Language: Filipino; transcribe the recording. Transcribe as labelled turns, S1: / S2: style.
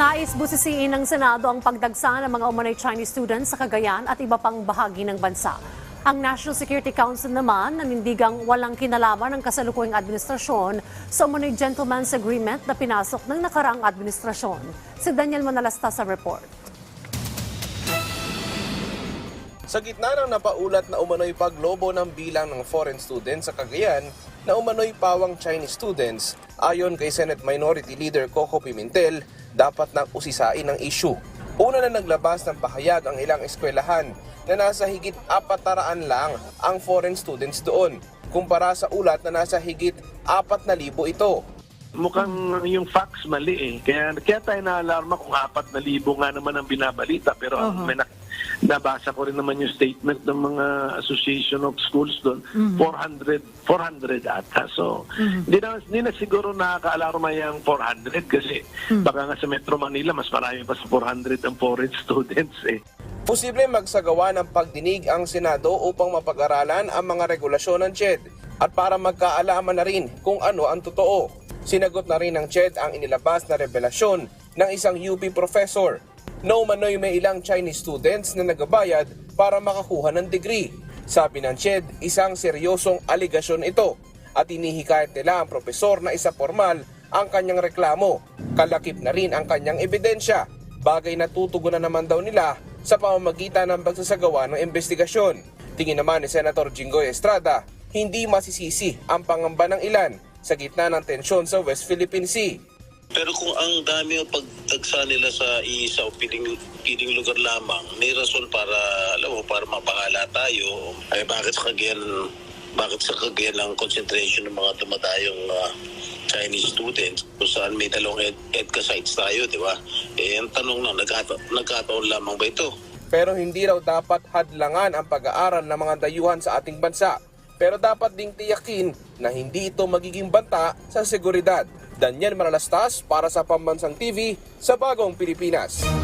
S1: Nais busisiin ng Senado ang pagdagsa ng mga umanay Chinese students sa Cagayan at iba pang bahagi ng bansa. Ang National Security Council naman nanindigang walang kinalaman ng kasalukuyang administrasyon sa umanay Gentleman's Agreement na pinasok ng nakaraang administrasyon. Si Daniel Manalasta sa report.
S2: Sa gitna ng napaulat na umano'y paglobo ng bilang ng foreign students sa Cagayan na umano'y pawang Chinese students, ayon kay Senate Minority Leader Coco Pimentel, dapat nang usisain ang issue. Una na naglabas ng pahayag ang ilang eskwelahan na nasa higit apataraan lang ang foreign students doon, kumpara sa ulat na nasa higit 4,000 ito.
S3: Mukhang yung facts mali eh. Kaya, kaya tayo naalarma kung apat na libo nga naman ang binabalita. Pero may na- nabasa ko rin naman yung statement ng mga Association of Schools doon. 400, 400 ata. So, hindi na, hindi na siguro nakaka-alarma yung 400 kasi baka nga sa Metro Manila mas marami pa sa 400 ang foreign students eh.
S2: Posible magsagawa ng pagdinig ang Senado upang mapag-aralan ang mga regulasyon ng CHED at para magkaalaman na rin kung ano ang totoo. Sinagot na rin ng CHED ang inilabas na revelasyon ng isang UP professor na umano'y may ilang Chinese students na nagabayad para makakuha ng degree. Sabi ng CHED, isang seryosong aligasyon ito at inihikayat nila ang profesor na isa formal ang kanyang reklamo. Kalakip na rin ang kanyang ebidensya bagay na tutugunan naman daw nila sa pamamagitan ng pagsasagawa ng investigasyon. Tingin naman ni Senator Jinggoy Estrada, hindi masisisi ang pangamba ng ilan sa gitna ng tensyon sa West Philippine Sea.
S4: Pero kung ang dami ang pagdagsa nila sa isa o piling, piling lugar lamang, may rason para, alam mo, para mapahala tayo. Ay bakit sa Cagayan, bakit sa Cagayan ang concentration ng mga dumadayong ah, Chinese students kung saan may dalawang ed- EDCA sites tayo, di ba? Eh, ang tanong lang, nagkata- nagkataon lamang ba ito?
S2: Pero hindi raw dapat hadlangan ang pag-aaral ng mga dayuhan sa ating bansa. Pero dapat ding tiyakin na hindi ito magiging banta sa seguridad. Daniel Manalastas para sa Pambansang TV sa Bagong Pilipinas.